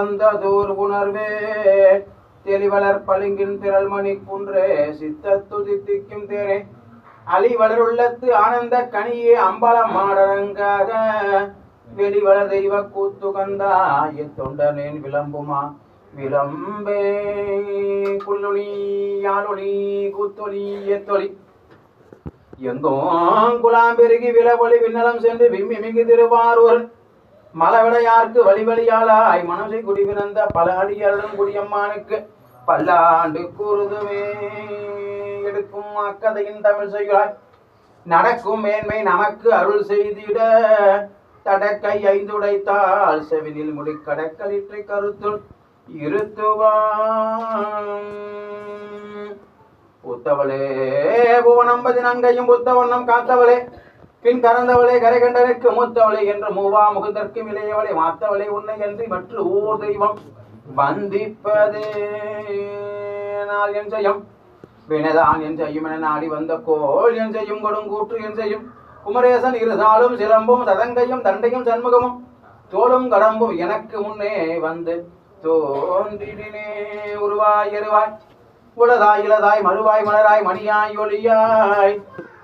சூழ் தோர் உணர்வே. தெளிவளர் பளிங்கின் திரள்மணி குன்றே சித்தத்துதித்திக்கும் தேரே. அழிவளருள்ளத்து ஆனந்த கனியே அம்பல மாடரங்காக வெளிவள தெய்வ கூத்து கந்தா தொண்டனேன் விளம்புமா? விளம்பே. குள்ளொளி யாழொளி கூத்தொளி எத்தொளி எங்கும் குலாம் பெருகி விளவொளி விண்ணலம் சென்று விம்மி மிகு திருவாரூர் மலவிடையார்க்கு வழி வழியாளாய் மனசை குடிபிறந்த பல அடியாளும் குடியம்மானுக்கு பல்லாண்டு குருதுமே எடுக்கும் அக்கதையின் தமிழ் செய்கிறாய் நடக்கும் மேன்மை நமக்கு அருள் செய்திட தடக்கை ஐந்துடைத்தால் செவினில் முடி கடக்கலிற்றை கருத்துள் இருத்துவான் புத்தவளே புவனம்பதி நங்கையும் புத்தவண்ணம் காத்தவளே. பின் கறந்தவளே கரைகண்டனுக்கு மூத்தவளை என்று மூவா முகுதற்கு இளையவளை மாத்தவளே உன்னை என்று மற்ற ஊர் தெய்வம் வந்திப்பதே நாள் என் செய்யும் வினதான் என் செய்யும் என நாடி வந்த கோள் என் செய்யும் கொடுங்கூற்று என் செய்யும் குமரேசன் இருதாலும் சிலம்பும் சதங்கையும் தண்டையும் சண்முகமும் தோளும் கடம்பும் எனக்கு முன்னே வந்து தோன்றினே உருவாய் எருவாய் உலதாய் இலதாய் மறுவாய் மலராய் மணியாய் ஒளியாய்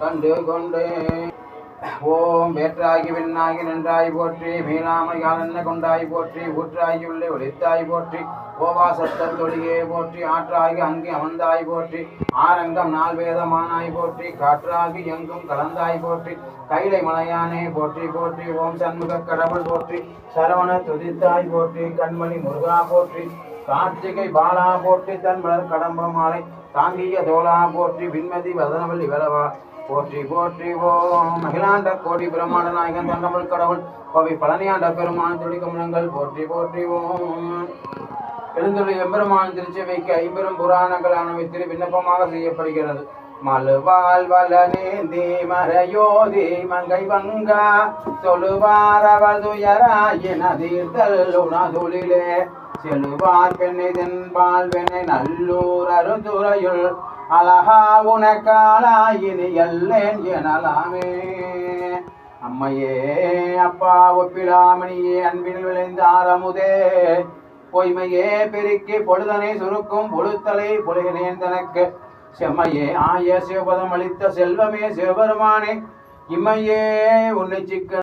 கண்டு கொண்டு ஓம் வேற்றாகி விண்ணாகி நன்றாய் போற்றி மீளாமை காலன்ன கொண்டாய் போற்றி ஊற்றாகி உள்ளே ஒளித்தாய் போற்றி ஓவா சத்தம் தொழியே போற்றி ஆற்றாகி அங்கே அமர்ந்தாய் போற்றி ஆரங்கம் நாள் வேதமானாய் போற்றி காற்றாகி எங்கும் கலந்தாய் போற்றி கைலை மலையானே போற்றி போற்றி ஓம் சண்முக கடவுள் போற்றி சரவண துதித்தாய் போற்றி கண்மணி முருகா போற்றி கார்த்திகை பாலா போற்றி தன் மலர் கடம்ப மாலை தாங்கிய தோலா போற்றி விண்மதி வதனவல் இவரவா போற்றி போற்றி ஓம் மகிழாண்ட கோடி பிரம்மாண்ட நாயகன் தண்டமல் கடவுள். கோவை பழனியாண்ட பெருமான் துடிக்கமுனங்கள் போற்றி போற்றி ஓம் எழுந்துள்ள எம்பெருமான் திருச்சபைக்கு ஐம்பெரும் புராணங்கள் திரு விண்ணப்பமாக செய்யப்படுகிறது. மலுவால் வலனேந்தி மறையோதி மங்கை வங்கா சொல்லுவார் அவள் துயராயின தீர்த்தல் உணதுளிலே செல்லுவார் பெண்ணை தென்பால் பெண்ணை நல்லூர் அருந்துறையுள். அழகா உனக்காலாயினி எல்லேன் எனலாமே. அம்மையே அப்பா ஒப்பிடாமணியே அன்பில் விளைந்த ஆரமுதே. பொய்மையே பெருக்கி பொழுதனை சுருக்கும் பொழுத்தலை பொழுகினேன் தனக்கு. செம்மையே ஆய சிவபதம் அளித்த செல்வமே சிவபெருமானே. இம்மையே உன்னை சிக்க